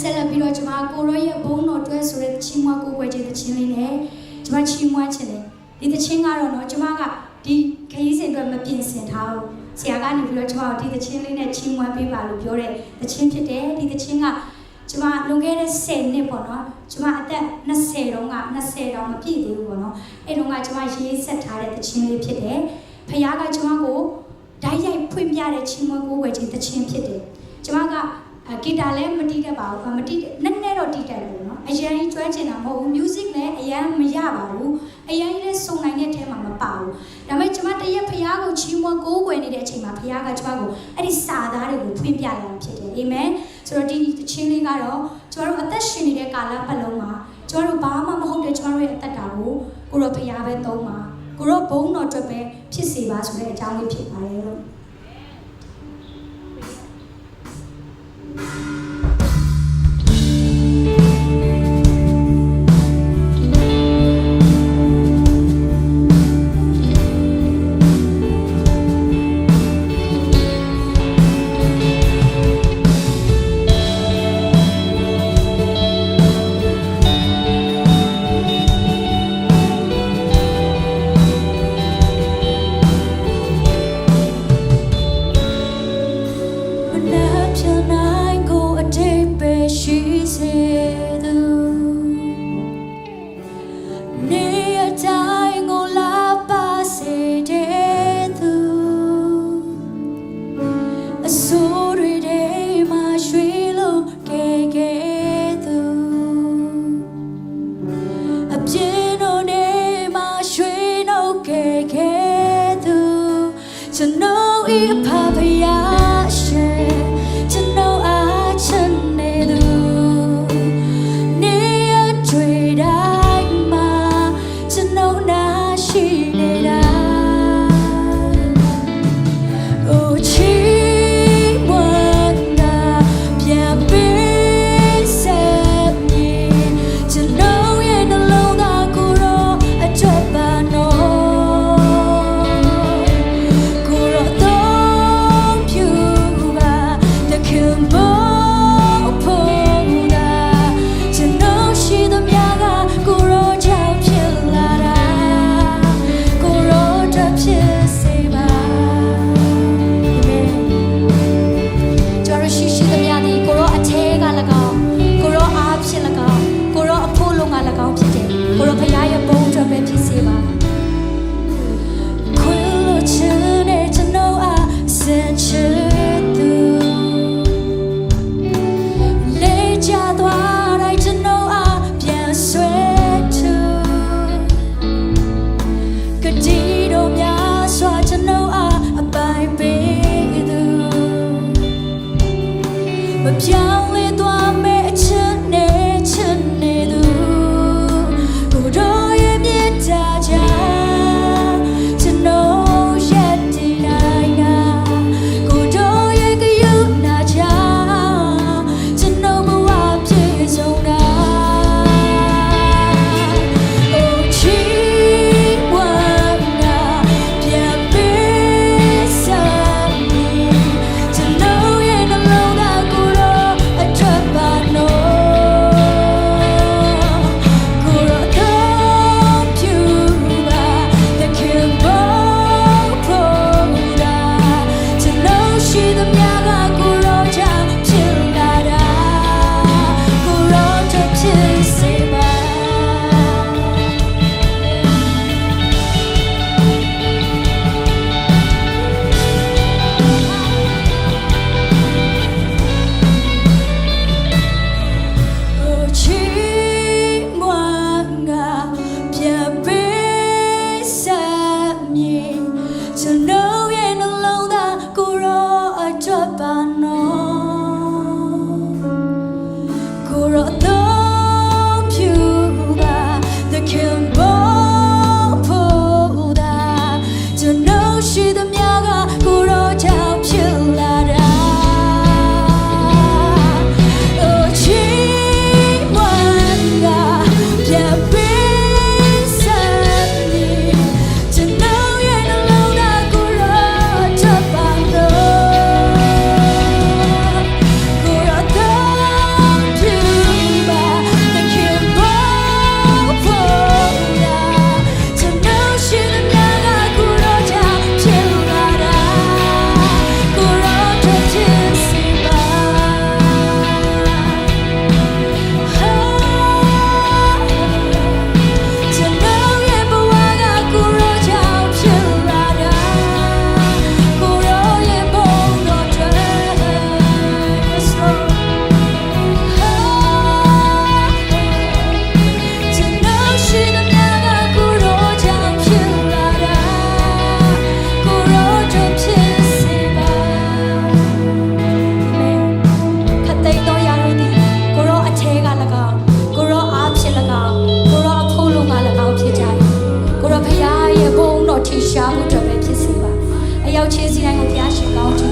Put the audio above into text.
ဆက်လက်ပြီးတော့ကျွန်မကိုရောရဲ့ဘုန်းတော်တွဲဆိုတဲ့ချီးမွမ်းကိုယ်ွယ်ခြင်းသချင်းလေးနဲ့ကျွန်မချီးမွမ်းခြင်းတယ်ဒီသချင်းကတော့နော်ကျွန်မကဒီခရီးစဉ်အတွက်မပြင်ဆင်ထားဘူးဆရာကနေပြီးတော့ကျွန်မတို့ဒီသချင်းလေးနဲ့ချီးမွမ်းပေးပါလို့ပြောတဲ့သချင်းဖြစ်တယ်ဒီသချင်းကကျွန်မလွန်ခဲ့တဲ့10နှစ်ပေါ့နော်ကျွန်မအသက်20တုန်းက20တောင်မပြည့်သေးဘူးပေါ့နော်အဲ့တုန်းကကျွန်မရေးဆက်ထားတဲ့သချင်းလေးဖြစ်တယ်ဖခင်ကကျွန်မကိုဓာတ်ရိုက်ဖွင့်ပြတဲ့ချီးမွမ်းကိုယ်ွယ်ခြင်းသချင်းဖြစ်တယ်ကျွန်မကအ ဂီတာလည်းမတီးတတ်ပါဘူးအမတီးနည်းနည်းတော့တီးတတ်တယ်နော်အရင်ကြီးကျွမ်းကျင်တာမဟုတ်ဘူး music လည်းအရင်မရပါဘူးအရင်ကြီးလည်းစုံနိုင်တဲ့ထဲမှာမပါဘူးဒါပေမဲ့ကျွန်မတရက်ဖះကိုချီးမွမ်းကိုးကွယ်နေတဲ့အချိန်မှာဖះကကျွန်မကိုအဲ့ဒီစာသားတွေကိုဖွင့်ပြရတာဖြစ်တယ်အာမင်ဆိုတော့ဒီချင်းလေးကတော့ကျွန်တော်တို့အသက်ရှင်နေတဲ့ကာလပတ်လုံးမှာကျွန်တော်တို့ဘာမှမဟုတ်တဲ့ကျွန်တော်တို့ရဲ့အသက်တာကိုကိုရောဖះပဲသုံးပါကိုရောဘုံတော်အတွက်ပဲဖြစ်စေပါဆိုတဲ့အကြောင်းလေးဖြစ်ပါတယ်လို့ to know if Papa 我飘。 ခြေစီတိုင်းကိုဘုရားရှင်ကောင်းချီးပေးပါစေ